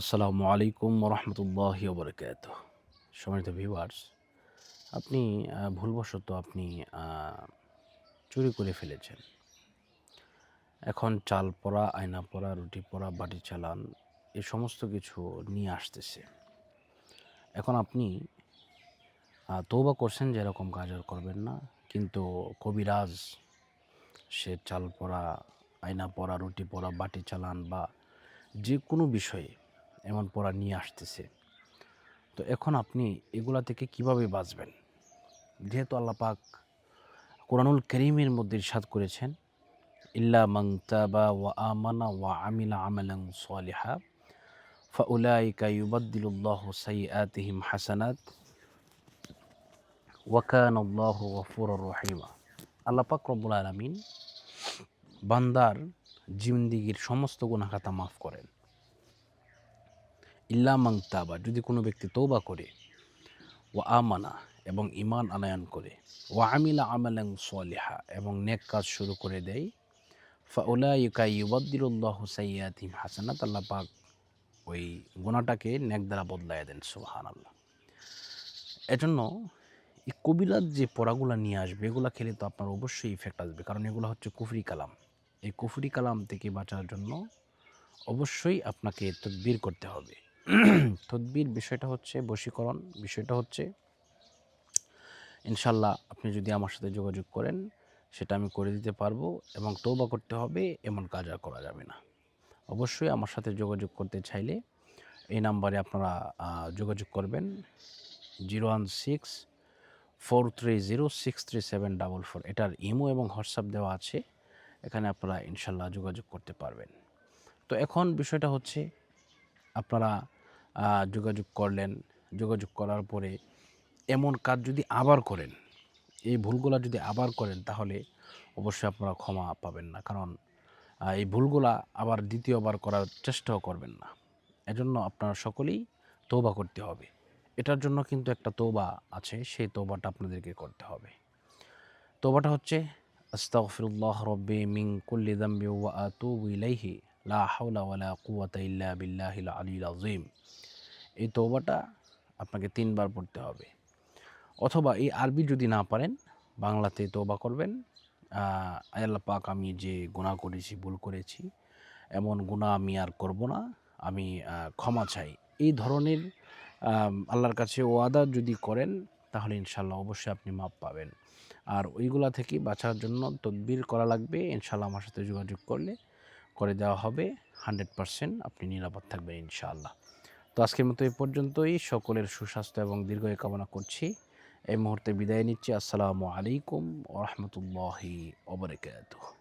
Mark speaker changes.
Speaker 1: আসসালামু আলাইকুম রহমতুল্লাহ বরকাত সম্মানিত ভিউয়ার্স আপনি ভুলবশত আপনি চুরি করে ফেলেছেন। এখন চাল পরা আয়না পরা রুটি পরা বাটি চালান, এ সমস্ত কিছু নিয়ে আসতেছে। এখন আপনি তৌবা করছেন যে এরকম কাজ আর করবেন না, কিন্তু কবিরাজ, সে চাল পরা আয়না পরা রুটি পরা বাটি চালান বা যে কোনো বিষয়ে এমন পড়া নিয়ে আসতেছে। তো এখন আপনি এগুলা থেকে কীভাবে বাঁচবেন? যেহেতু আল্লাহ পাক কোরআনুল করিমের মধ্যে ইরশাদ করেছেন, ইল্লা মাং তাবা ওয়া আমানা ওয়া আমিলা আমালান সালিহা, ফাউলাইকা ইউবাদদিলুল্লাহু সাইয়্যাতিহিম হাসানাত, ওয়া কানা আল্লাহু গফুরুর রহিমা। আল্লাহ পাক রব্বুল আলামিন বান্দার জিন্দিগির সমস্ত গুনাহ খাতা মাফ করেন। ইল্লা মাং তাবা, যদি কোনো ব্যক্তি তৌবা করে ও আমানা এবং ইমান আনায়ন করে ও আমিলা আমালাং সলিহা এবং নেক কাজ শুরু করে দেয়, ফাউলাইকা ইউবাদ্দিলুল্লাহু সাইয়্যাতিহিম হাসানাত, আল্লাহ পাক ওই গোনাটাকে নেক দ্বারা বদলায় দেন, সুবহানাল্লাহ। এজন্য এই কবিলাত যে পড়াগুলো নিয়ে আসবে, এগুলো খেলে তো আপনার অবশ্যই ইফেক্ট আসবে, কারণ এগুলো হচ্ছে কুফরি কালাম। এই কুফরি কালাম থেকে বাঁচার জন্য অবশ্যই আপনাকে তদবির করতে হবে। তদবির বিষয়টা হচ্ছে বশীকরণ, বিষয়টা হচ্ছে ইনশাল্লাহ আপনি যদি আমার সাথে যোগাযোগ করেন, সেটা আমি করে দিতে পারব এবং তৌবা করতে হবে, এমন কাজ আর করা যাবে না। অবশ্যই আমার সাথে যোগাযোগ করতে চাইলে এই নাম্বারে আপনারা যোগাযোগ করবেন। Zero one six four three zero six three seven double four. এটার ইমো এবং হোয়াটসঅ্যাপ দেওয়া আছে, এখানে আপনারা ইনশাল্লাহ যোগাযোগ করতে পারবেন। তো এখন বিষয়টা হচ্ছে, আপনারা যোগাযোগ করলেন, যোগাযোগ করার পরে এমন কাজ যদি আবার করেন, এই ভুলগুলা যদি আবার করেন, তাহলে অবশ্যই আপনারা ক্ষমা পাবেন না। কারণ এই ভুলগুলা আবার দ্বিতীয়বার করার চেষ্টাও করবেন না। এজন্য আপনারা সকলেই তৌবা করতে হবে। এটার জন্য কিন্তু একটা তৌবা আছে, সেই তৌবাটা আপনাদেরকে করতে হবে। তৌবাটা হচ্ছে, আস্তাগফিরুল্লাহ রব্বি মিন কুল্লি যামবি ওয়া আতুবু ইলাইহি। লা হাওলা ওয়ালা কুওয়াতা ইল্লা বিল্লাহিল আলিয়্যিল আযীম। এই তৌবাটা আপনাকে তিনবার পড়তে হবে। অথবা এই আরবি যদি না পারেন, বাংলাতে তৌবা করবেন। আল্লাহ পাক আমি যে গুনাহ করেছি, ভুল করেছি, এমন গুনাহ আমি আর করব না। আমি ক্ষমা চাই। এই ধরনের আল্লাহর কাছে ওয়াদা যদি করেন, তাহলে ইনশাল্লাহ অবশ্যই আপনি মাপ পাবেন। আর ওইগুলা থেকে বাঁচার জন্য তদবির করা লাগবে। ইনশাল্লাহ আমার সাথে যোগাযোগ করলে করে দেওয়া হবে, হান্ড্রেড পারসেন্ট আপনি নিরাপদ থাকবেন ইনশাআল্লাহ। তো আজকের মতো এ পর্যন্তই। সকলের সুস্বাস্থ্য এবং দীর্ঘয় কামনা করছি। এই মুহূর্তে বিদায় নিচ্ছি। আসসালামু আলাইকুম ওরহমতুল্লাহি ওবরাকাতুহ